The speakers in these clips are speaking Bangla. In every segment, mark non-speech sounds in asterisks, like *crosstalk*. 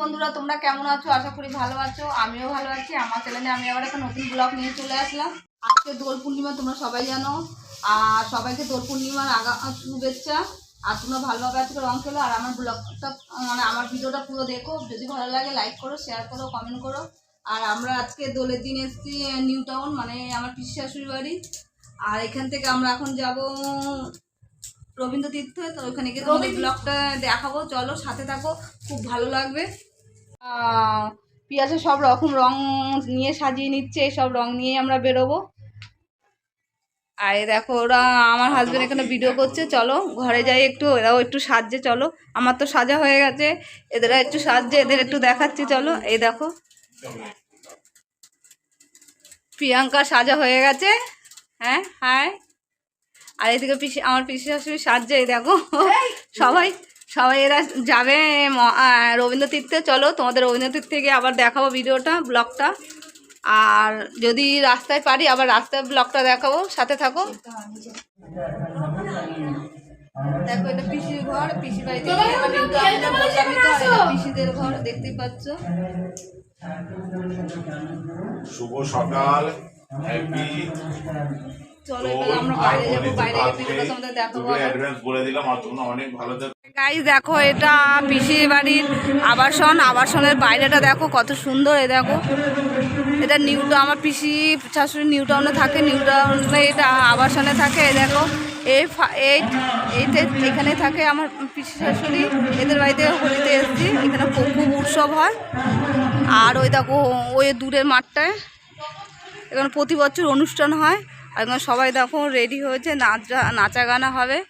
বন্ধুরা, তোমরা কেমন আছো? আশা করি ভালো আছো। আমিও ভালো আছি। আমার চ্যানেলে আমি আবার একটা নতুন ব্লগ নিয়ে চলে আসলাম। আজকে দোল পূর্ণিমা, তোমরা সবাই জানো। আর সবাইকে দোল পূর্ণিমার আগা শুভেচ্ছা। আর তোমরা ভালোভাবে আজকে রং খেলো। আর আমার ব্লগটা মানে আমার ভিডিওটা পুরো দেখো। যদি ভালো লাগে লাইক করো শেয়ার করো কমেন্ট করো। আর আমরা আজকে দোলের দিন এসেছি নিউ টাউন মানে আমার পিসি শাশুড়ি বাড়ি। আর এখান থেকে আমরা এখন যাব রবীন্দ্র তীর্থ তো ওখানে গিয়ে তোমাদের ব্লগটা দেখাবো। চলো সাথে থাকো খুব ভালো লাগবে। পিয়াসে সব রকম রং নিয়ে সাজিয়ে নিচ্ছে এই সব রং নিয়ে আমরা বেরোবো। আর দেখো ওরা আমার হাজব্যান্ড এখানে ভিডিও করছে। চলো ঘরে যাই একটু এরাও একটু সাজছে চলো। আমার তো সাজা হয়ে গেছে এদেরও একটু সাজছে এদের একটু দেখাচ্ছি চলো। এই দেখো। প্রিয়াঙ্কা সাজা হয়ে গেছে। হ্যাঁ হ্যাঁ আর এদিকে পিসি আমার পিসি শাশুড়ি এই দেখো। সবাই সবাই এরা যাবে রবীন্দ্র তীর্থে চলো তোমাদের রবীন্দ্র তীর্থে গিয়ে আবার দেখাবো ভিডিওটা ব্লগটা। আর যদি রাস্তায় পারি আবার রাস্তায় ব্লগটা দেখাবো সাথে থাকো। দেখো এটা পিসির ঘর পিসি বাড়িতে গিয়ে এবার কিন্তু আমরা বললামই তো আর এটা পিসিদের ঘর দেখতেই পাচ্ছ। শুভ সকাল হ্যাপি চলো এবার আমরা বাইরে যাব বাইরে গিয়ে ভিডিওটা তোমাদের দেখাবো আবার। অ্যাডভান্স বলে দিলাম আর তোমরা অনেক ভালো থেকো। গাইজ দেখো এটা পিসির বাড়ির আবাসন। আবাসনের বাইরেটা দেখো কত সুন্দর এ দেখো। এটা নিউ আমার পিসি শাশুড়ি নিউ টাউনে থাকে নিউ টাউনে এটা আবাসনে থাকে এই দেখো। এই এইতে এখানে থাকে আমার পিসি শাশুড়ি এদের বাড়িতে হোলিতে এসেছি এখানে খুব খুব উৎসব হয়। আর ওই দেখো ওই দূরের মাঠটায় এখানে প্রতি বছর অনুষ্ঠান হয়। এখানে সবাই দেখো রেডি হয়েছে, নাচা নাচা গানা হবে।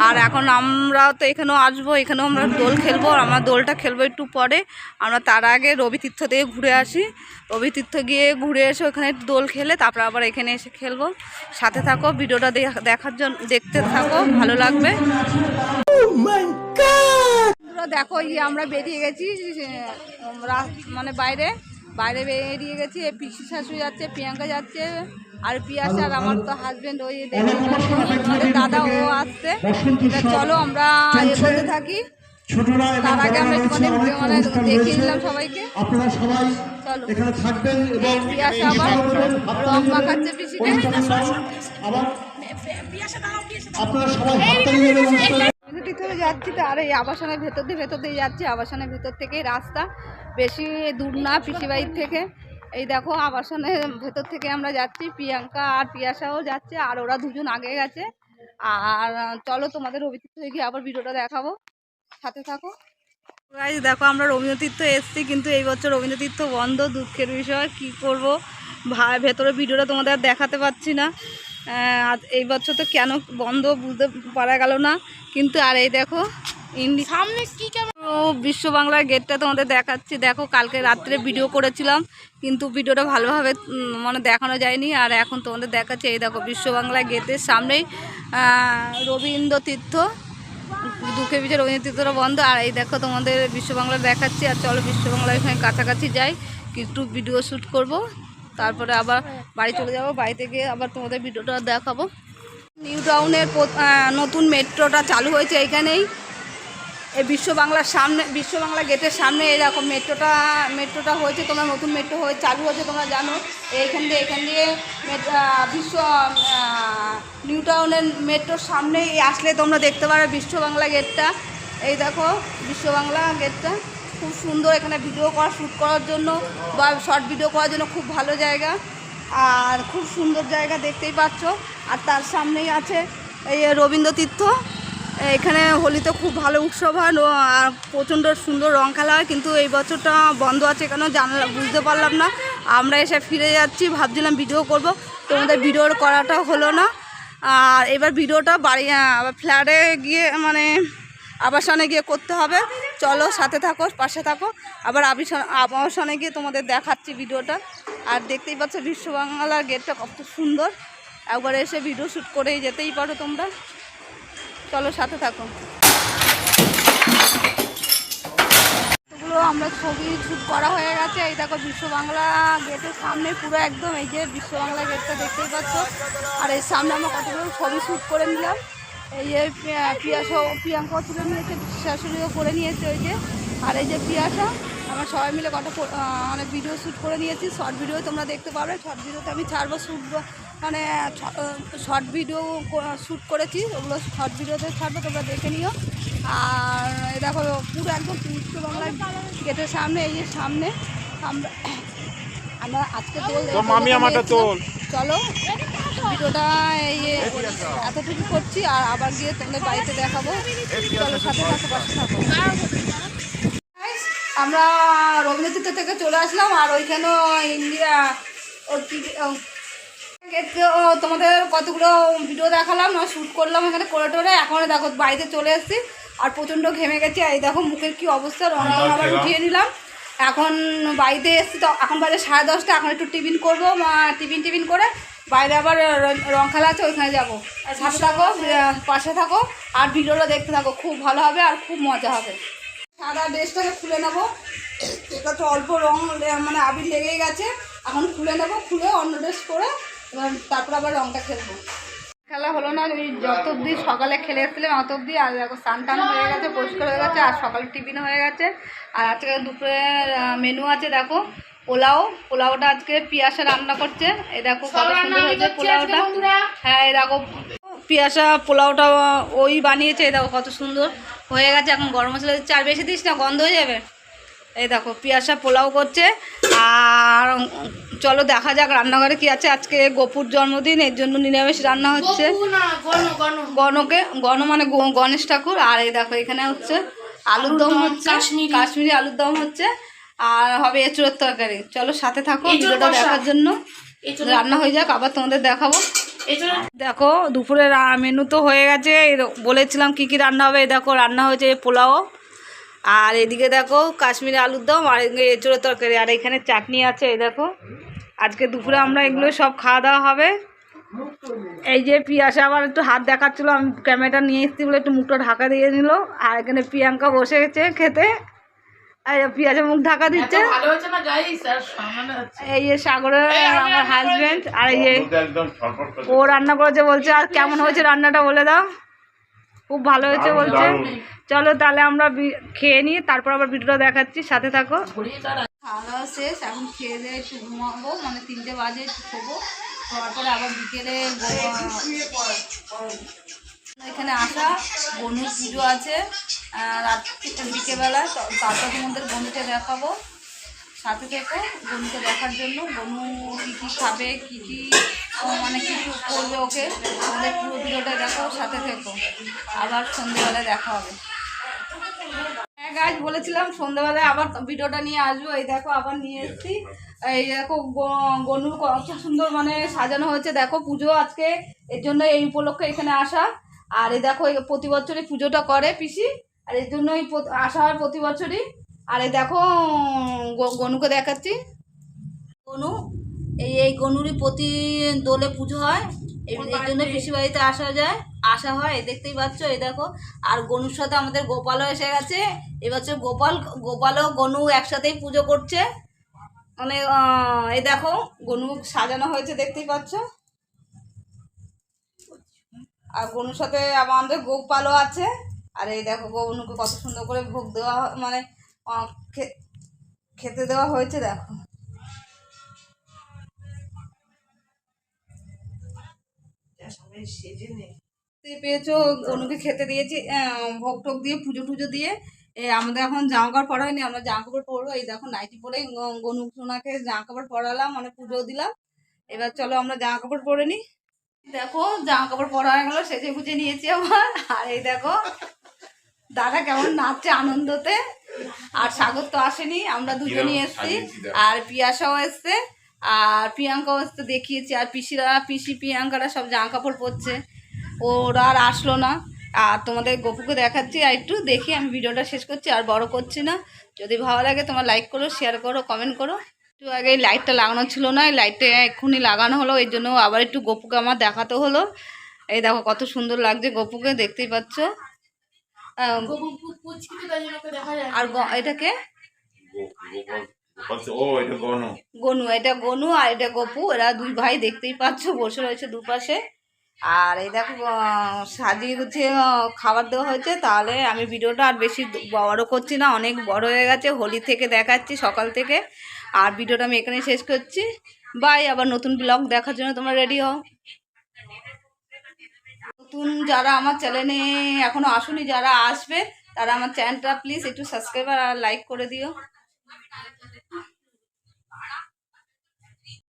আর এখন আমরা তো এখানেও আসব, এখানেও আমরা দোল খেলব, আর আমরা দোলটা খেলব একটু পরে। আমরা তার আগে রবি তীর্থ থেকে ঘুরে আসি। রবি তীর্থ গিয়ে ঘুরে এসে ওখানে দোল খেলে, তারপর আবার এখানে এসে খেলব। সাথে থাকো, ভিডিওটা দেখ- দেখার জন্য দেখতে থাকো, ভালো লাগবে। দেখো ইয়ে আমরা বেরিয়ে গেছি মানে বাইরে। বাইরে বেরিয়ে গেছি পিসি শাশুড়ি যাচ্ছে, প্রিয়াঙ্কা যাচ্ছে। আর পিয়াস আর আমার তো হাজবেন্ড ওই আমাদের দাদা ও আসছে চলো আমরা এ করতে থাকি। তার আগে আমরা মানে এখানে দেখিয়ে দিলাম সবাইকে। আপনারা সবাই চলো। এখানে থাকবেন এবং পিয়াস আবার। রং মাখাচ্ছে পিসিকে আবার আপনারা সবাই হাততালি দেবেন অনুষ্ঠানে। যাচ্ছি তো আর এই আবাসনের ভেতর দিয়ে ভেতর দিয়ে যাচ্ছি। আবাসনের ভেতর থেকেই রাস্তা। বেশি দূর না পিসিবাড়ির থেকে। এই দেখো, আবাসনের ভেতর থেকে আমরা যাচ্ছি। প্রিয়াঙ্কা আর পিয়াসাও যাচ্ছে, আর ওরা দুজন আগে গেছে। আর চলো তোমাদের রবীন্দ্র হয়ে গিয়ে আবার ভিডিওটা দেখাবো। সাথে থাকো। গাইজ দেখো, আমরা রবীন্দ্র তীর্থ এসেছি, কিন্তু এই বছর রবীন্দ্র তীর্থ বন্ধ। দুঃখের বিষয়, কি করব? ভা, ভেতরে ভিডিওটা তোমাদের দেখাতে পাচ্ছি না। এই বছর তো কেন বন্ধ বুঝতে পারা গেল না। কিন্তু, আর এই দেখো সামনে বিশ্ব বাংলার গেটটা তোমাদের দেখাচ্ছি। দেখো, কালকে রাত্রে ভিডিও করেছিলাম, কিন্তু ভিডিওটা ভালোভাবে মানে দেখানো যায়নি। আর এখন তোমাদের দেখাচ্ছি, এই দেখো, বিশ্ব বাংলা গেটের সামনেই রবীন্দ্র তীর্থ। দুঃখের বিষয়, রবীন্দ্র তীর্থটা বন্ধ। আর এই দেখো, তোমাদের বিশ্ব বাংলা দেখাচ্ছি। আর চলো, বিশ্ব বাংলার এখানে কাছাকাছি যাই। একটু ভিডিও শ্যুট করব। তারপরে আবার বাড়ি চলে যাব। বাড়িতে গিয়ে আবার তোমাদের ভিডিওটা দেখাবো। নিউ টাউনের নতুন মেট্রোটা চালু হয়েছে এইখানেই। এই বিশ্ব বাংলার সামনে, বিশ্ব বাংলা গেটের সামনে এরকম মেট্রোটা মেট্রোটা হয়েছে, তোমরা নতুন মেট্রো হয়ে, চালু হয়েছে তোমরা জানো। এইখান দিয়ে, এখান দিয়ে বিশ্ব নিউ টাউনের মেট্রোর সামনেই আসলে তোমরা দেখতে পারো বিশ্ব বাংলা গেটটা। এই দেখো, বিশ্ব বাংলা গেটটা। খুব সুন্দর এখানে ভিডিও করা শ্যুট করার জন্য বা শর্ট ভিডিও করার জন্য খুব ভালো জায়গা। আর খুব সুন্দর জায়গা দেখতেই পাচ্ছ। আর তার সামনেই আছে এই রবীন্দ্র তীর্থ। এখানে হোলিতে খুব ভালো উৎসব হয় আর প্রচণ্ড সুন্দর রং খেলা হয়, কিন্তু এই বছরটা বন্ধ আছে কেন জানলাম বুঝতে পারলাম না। আমরা এসে ফিরে যাচ্ছি, ভাবছিলাম ভিডিও করব, তোমাদের ভিডিও করাটা হলো না। আর এবার ভিডিওটা বাড়ি আবার ফ্ল্যাটে গিয়ে মানে আবাসনে গিয়ে করতে হবে। চলো, সাথে থাকো, পাশে থাকো। আবার আবিসন আবাসনে গিয়ে তোমাদের দেখাচ্ছি ভিডিওটা আর দেখতেই পাচ্ছ, বিশ্ববাংলার গেটটা কত সুন্দর। একবার এসে ভিডিও শ্যুট করেই যেতেই পারো তোমরা। চলো, সাথে থাকো। আমরা ছবি শ্যুট করা হয়ে গেছে। এই দেখো বিশ্ব বাংলা গেটের সামনে পুরো একদম এই যে বিশ্ব বাংলা গেটটা দেখতেই পাচ্ছ। আর এর সামনে আমরা কতগুলো ছবি শ্যুট করে নিলাম। এই যে পিয়া- পিয়াসা প্রিয়াঙ্কাও তুলে নিয়েছে, শাশুড়িও করে নিয়েছে ওই যে। আর এই যে পিয়াসা, আমরা সবাই মিলে ফো- অনেক ভিডিও শ্যুট করে নিয়েছি। শর্ট ভিডিও তোমরা দেখতে পাবে। শর্ট ভিডিওতে আমি ছাড়বো শ্যুট মানে শর্ট ভিডিও শ্যুট করেছি। ওগুলো শর্ট ভিডিওতে ছাড়বো তোমরা দেখে নিও। আর দেখো পুরো একদম উত্তর বাংলার গেটের সামনে এই যে সামনে আমরা *coughs* আমরা আজকে তোল। চলো ভিডিওটা এই যে এতটুকু করছি আর আবার গিয়ে তোমাদের বাড়িতে দেখাবো। চলো সাথে থাকো পাশে থাকো। আমরা রবীন্দ্রতীর্থ থেকে চলে আসলাম আর ওইখানে ইন্ডিয়া ও কি- ও, এতে- ও তোমাদের কতগুলো ভিডিও দেখালাম না শ্যুট করলাম এখানে করে টোরে এখন দেখো বাড়িতে চলে এসেছি আর প্রচণ্ড ঘেমে গেছি এই দেখো মুখের কি অবস্থা রং আবার উঠিয়ে নিলাম। এখন বাড়িতে এসেছি তো এখন বাজে সাড়ে দশটা এখন একটু টিফিন করব মা- টিফিন টিফিন করে বাইরে আবার র- রং খেলা আছে ওইখানে যাব। সাথে থাকো পাশে থাকো আর ভিডিওটা দেখতে থাকো খুব ভালো হবে আর খুব মজা হবে। সাদা ড্রেসটাকে খুলে নেব এটা তো অল্প রং মানে আবির লেগে গেছে এখন খুলে নেব খুলে অন্য ড্রেস করে এবার তারপর আবার রংটা খেলব। খেলা হলো না ওই যত অব্দি সকালে খেলে এসেছিলাম অত অব্দি আর দেখো স্নান টান হয়ে গেছে পরিষ্কার হয়ে গেছে আর সকালে টিফিন হয়ে গেছে। আর আজকে দুপুরের মেনু আছে দেখো পোলাও পোলাওটা আজকে পিয়াসা রান্না করছে। এ দেখো কত সুন্দর হয়েছে পোলাওটা। হ্যাঁ এই দেখো পিয়াসা পোলাওটা ওই বানিয়েছে এ দেখো কত সুন্দর হয়ে গেছে এখন গরম মশলা দিচ্ছে আর বেশি দিস না গন্ধ হয়ে যাবে। এই দেখো পিয়াসা পোলাও করছে। আর চলো দেখা যাক রান্নাঘরে কি আছে। আজকে গোপুর জন্মদিন এর জন্য নিরামিষ রান্না হচ্ছে। গণকে গণ মানে গণেশ ঠাকুর। আর এই দেখো এখানে হচ্ছে আলুর দম হচ্ছে। কাশ্মীরি। আলুর দম হচ্ছে। আর হবে এঁচুড়ের তরকারি। চলো সাথে থাকো ভিডিওটা দেখার জন্য। রান্না হয়ে যাক আবার তোমাদের দেখাবো। দেখো দুপুরে মেনু তো হয়ে গেছে। এই বলেছিলাম কি কি রান্না হবে। এই দেখো রান্না হয়েছে পোলাও। আর এদিকে দেখো কাশ্মীরি আলুর দম আর এঁচুড়ের তরকারি। আর এখানে চাটনি আছে এই দেখো। আজকে দুপুরে আমরা এগুলো সব খাওয়া দাওয়া হবে। এই যে পিয়াসা আবার একটু হাত দেখাচ্ছিল আমি ক্যামেরাটা নিয়ে এসেছি বলে একটু মুখটা ঢাকা দিয়ে নিল। আর এখানে প্রিয়াঙ্কা বসে গেছে খেতে। আর পিয়াসা মুখ ঢাকা দিচ্ছে। এই যে সাগরের আমার হাজবেন্ড আর এই যে। ও রান্না করেছে বলছে আর কেমন হয়েছে রান্নাটা বলে দাও। খুব ভালো হয়েছে বলছে। চলো তাহলে আমরা বি- খেয়ে নিই তারপর আবার ভিডিওটা দেখাচ্ছি সাথে থাকো। খাওয়া দাওয়া শেষ এখন খেয়ে দিয়ে একটু ঘুমাবো মানে তিনটে বাজে একটু শোবো শোয়ার পরে আবার বিকেলে এখানে আসা বনুর পুজো আছে আহ, রাত বিকেলবেলা তারপর তোমাদের বনুকে দেখাবো। সাথে থেকো বনুকে দেখার জন্য বনু কী কী খাবে কী কী ও মানে কী কী করবে ওকে? তোমাদের পুরো ভিডিওটা দেখো, সাথে থেকো। আবার সন্ধ্যেবেলায় দেখা হবে। হ্যাঁ গাছ বলেছিলাম সন্ধ্যাবেলায় আবার ভিডিওটা নিয়ে আসব। এই দেখো, আবার নিয়ে এসেছি। এই দেখো গনুর কত সুন্দর মানে সাজানো হয়েছে। দেখো, পুজো আজকে। এর জন্য এই উপলক্ষে এখানে আসা। আর এই দেখো প্রতি বছরই পুজোটা করে পিসি। আর এর জন্যই আসা হয় প্রতি বছরই। আর এই দেখো গনুকে দেখাচ্ছি। গনু এই এই গনুরই প্রতি দোলে পুজো হয় এই এর জন্য পিসি বাড়িতে আসা যায় আসা হয় দেখতেই পাচ্ছ এই দেখো। আর গনুর সাথে আমাদের গোপালও এসে গেছে এবছর গোপাল গোপালও গনু একসাথেই পুজো করছে। মানে এই দেখো গনু সাজানো হয়েছে দেখতেই পাচ্ছ। আর গনুর সাথে আমাদের গোপালও আছে। আর এই দেখো গনুকে কত সুন্দর করে ভোগ দেওয়া মানে খেতে দেওয়া হয়েছে দেখো। পেয়েছ গনুকে খেতে দিয়েছি ভোগ টোক দিয়ে পুজো টুজো দিয়ে। আমাদের এখন জামা কাপড় পরা হয়নি আমরা জামা কাপড় পরবো। এই দেখো নাইটি পরে গনু সোনাকে জামা কাপড় পরালাম মানে পুজো দিলাম। এবার চলো আমরা জামা কাপড় পরে নিই দেখো জামা কাপড় পরা হয়ে গেলো সেজে গুজে নিয়েছি আমার আর এই দেখো দাদা কেমন নাচছে আনন্দতে। আর সাগর তো আসেনি আমরা দুজনই এসছি। আর পিয়াসাও এসছে। আর প্রিয়াঙ্কাও তো দেখিয়েছি আর পিসিরা পিসি প্রিয়াঙ্কারা সব জামা কাপড় পরছে। ওরা আর আসলো না। আর তোমাদের গপুকে দেখাচ্ছি আর একটু দেখি আমি ভিডিওটা শেষ করছি আর বড় করছি না। যদি ভালো লাগে তোমার লাইক করো শেয়ার করো কমেন্ট করো। একটু আগে এই লাইটটা লাগানো ছিল না এই লাইটটা এক্ষুনি লাগানো হলো এই জন্য আবার একটু গপুকে আমার দেখাতে হলো। এই দেখো কত সুন্দর লাগছে গপুকে দেখতেই পাচ্ছ। আর এটাকে গনু। এটা গনু আর এটা গপু। এরা দুই ভাই দেখতেই পাচ্ছ, বসে রয়েছে দুপাশে। আর এই দেখো সাজিয়ে গুছিয়ে খাবার দেওয়া হয়েছে। তাহলে আমি ভিডিওটা আর বেশি বড় করছি না, অনেক বড় হয়ে গেছে। হোলি থেকে দেখাচ্ছি, সকাল থেকে। আর ভিডিওটা আমি এখানে শেষ করছি। বাই, আবার নতুন ব্লগ দেখার জন্য তোমরা রেডি হও। নতুন যারা আমার চ্যানেলে এখনও আসুনি, যারা আসবে, তারা আমার চ্যানেলটা প্লিজ একটু সাবস্ক্রাইব আর লাইক করে দিও।